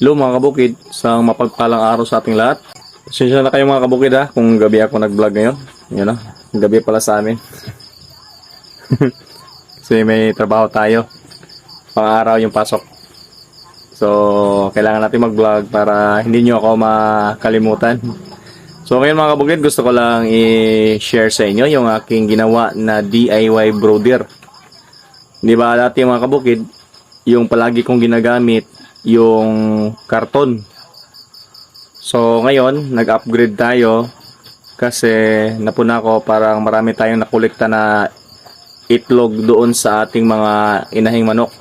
Hello mga kabukid, isang mapagpalang araw sa ating lahat. Pasensya na kayo mga kabukid ha, kung gabi ako nag-vlog ngayon. Yun na, gabi pala sa amin. Kasi may trabaho tayo. Pang-araw yung pasok. So, kailangan natin mag-vlog para hindi nyo ako makalimutan. So, ngayon mga kabukid, gusto ko lang i-share sa inyo yung aking ginawa na DIY brooder. Di ba dati mga kabukid, yung palagi kong ginagamit, yung karton. So, ngayon, nag-upgrade tayo kasi napuna ko parang marami tayong nakolekta na itlog doon sa ating mga inahing manok.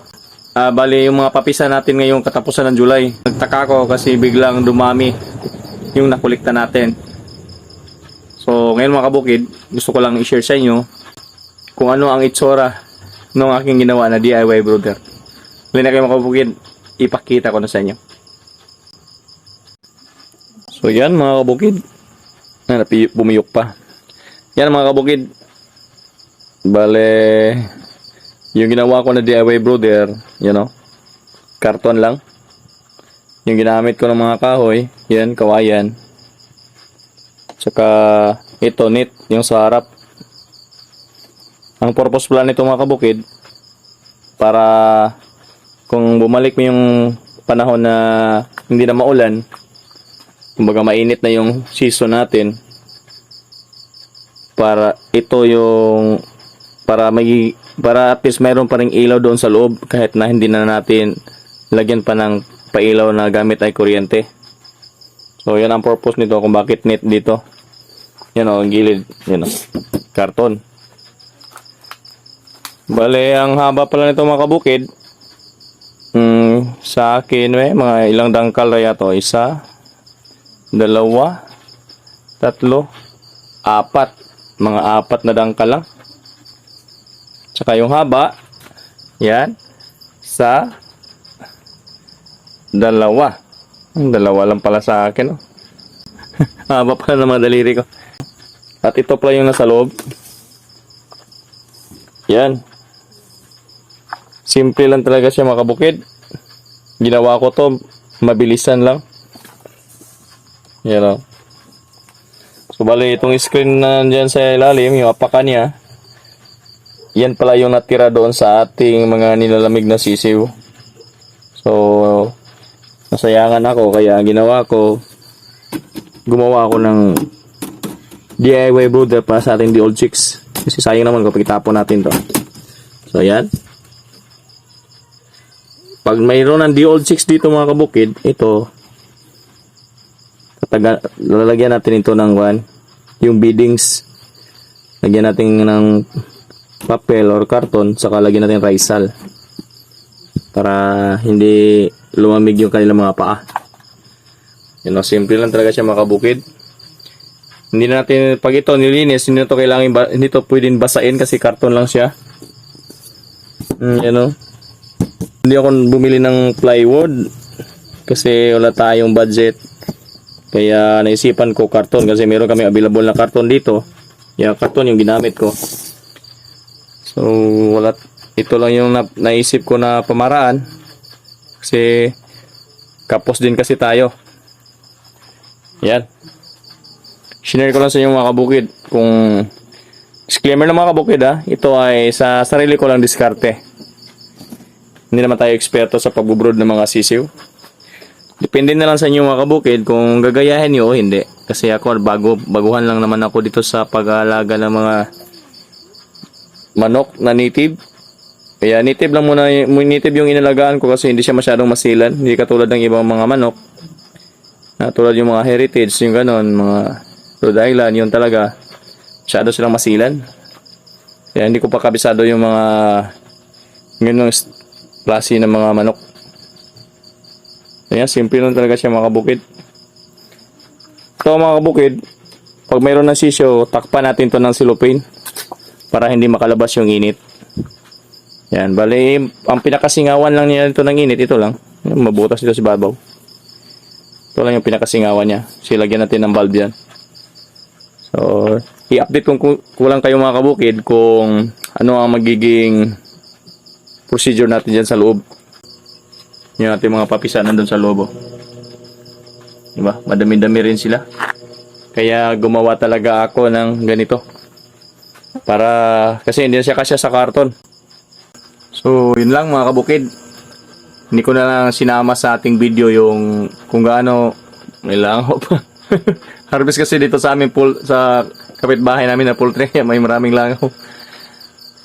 Ah, bali, yung mga papisa natin ngayong katapusan ng July. Nagtaka ko kasi biglang dumami yung nakolekta natin. So, ngayon mga kabukid, gusto ko lang i-share sa inyo kung ano ang itsura ng aking ginawa na DIY brooder. Hindi na kayo mga kabukid, ipakita ko na sa inyo. So, yan mga kabukid. Na, bumiyok pa. Yan mga kabukid. Bale, yung ginawa ko na DIY brooder, you know, karton lang. Yung ginamit ko ng mga kahoy, yan, kawayan. Tsaka, ito, knit, yung sa harap. Ang purpose pala nito mga kabukid, para kung bumalik mo yung panahon na hindi na maulan, kumbaga mainit na yung season natin, para ito yung para may para at least mayroon pa ring ilaw doon sa loob kahit na hindi na natin lagyan pa ng pailaw na gamit ay kuryente. So yan ang purpose nito kung bakit net dito. Yan o, ang gilid. Yan o. Karton. Bale, ang haba pala nito mga kabukid. Sa akin, eh, mga ilang dangkal kaya to. Isa, dalawa, tatlo, apat. Mga apat na dangkal lang. Tsaka yung haba, yan, sa dalawa. Dalawa lang pala sa akin, oh. haba pala ng mga daliri ko. At ito pala yung nasa loob. Yan. Simple lang talaga siya mga kabukid. Ginawa ko to, mabilisan lang. Yan o. So, bali, itong screen na dyan sa ilalim, yung apakan niya, yan pala yung natira doon sa ating mga nilalamig na sisiw. So, nasayangan ako, kaya ginawa ko, gumawa ako ng DIY brooder para sa ating The Old Chicks. Kasi sayang naman kapag itapon natin to. So, yan. Pag mayroon ng Old Chicks dito mga kabukid, ito, tataga, lalagyan natin ito ng one, yung beadings. Lagyan natin ng papel or karton, saka lagyan natin raisal. Para hindi lumamig yung kanilang mga paa. Yun know, simple lang talaga siya mga kabukid. Hindi na natin, pag ito nilinis, hindi na ito kailangan, hindi ito pwedeng basain kasi karton lang siya. Mm, you know. Hindi ako bumili ng plywood kasi wala tayong budget. Kaya naisipan ko karton kasi meron kami available na karton dito. Kaya karton yung ginamit ko. So, wala, ito lang yung na, naisip ko na pamaraan. Kasi, kapos din kasi tayo. Yan. Shinare ko lang sa inyo mga kabukid. Kung, disclaimer na mga kabukid ha, ito ay sa sarili ko lang diskarte. Hindi naman tayo eksperto sa pagbubrood ng mga sisiw. Depende na lang sa inyo mga kabukid kung gagayahin nyo o hindi. Kasi ako, bago, baguhan lang naman ako dito sa pag-aalaga ng mga manok na native. Kaya native lang muna, native yung inalagaan ko kasi hindi siya masyadong masilan. Hindi katulad ng ibang mga manok. Na tulad yung mga heritage, yung ganon, mga Rhode Island, yun talaga. Masyado silang masilan. Kaya hindi ko pa kabisado yung mga ganong klase ng mga manok. Kaya simple lang talaga siya mga kabukid. Ito mga kabukid, pag mayroon ng sisyo, takpan natin to ng silopane para hindi makalabas yung init. Yan, bali, ang pinakasingawan lang niya ito ng init, ito lang. Mabutas dito si babaw. Ito lang yung pinakasingawan niya. Silagyan natin ng bulb yan. So, i-update kung ku- kulang kayo mga kabukid kung ano ang magiging procedure natin dyan sa loob. Yung ating mga papisa nandun sa lobo. Diba? Madami-dami rin sila. Kaya gumawa talaga ako ng ganito. Para, kasi hindi na siya kasya sa karton. So, yun lang mga kabukid. Hindi ko na lang sinama sa ating video yung kung gaano may langaw pa. Harvest kasi dito sa amin pool, sa kapitbahay namin na poultry, may maraming langaw.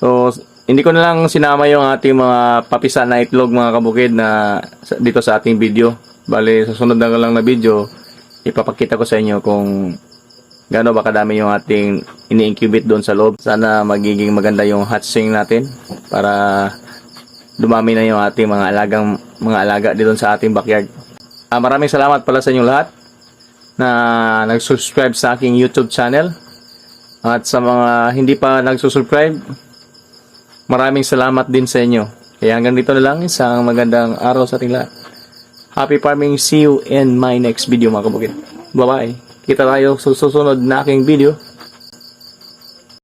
So, hindi ko na lang sinama yung ating mga papisa na itlog mga kabukid na dito sa ating video. Bale, sa sunod na lang na video, ipapakita ko sa inyo kung gaano ba kadami yung ating ini-incubate doon sa loob. Sana magiging maganda yung hatching natin para dumami na yung ating mga alagang mga alaga dito sa ating backyard. Ah, maraming salamat pala sa inyo lahat na nag-subscribe sa aking YouTube channel. At sa mga hindi pa nagsusubscribe, maraming salamat din sa inyo. Kaya hanggang dito na lang, isang magandang araw sa ating lahat. Happy farming, see you in my next video mga kabukid. Bye-bye. Kita tayo sa susunod na aking video.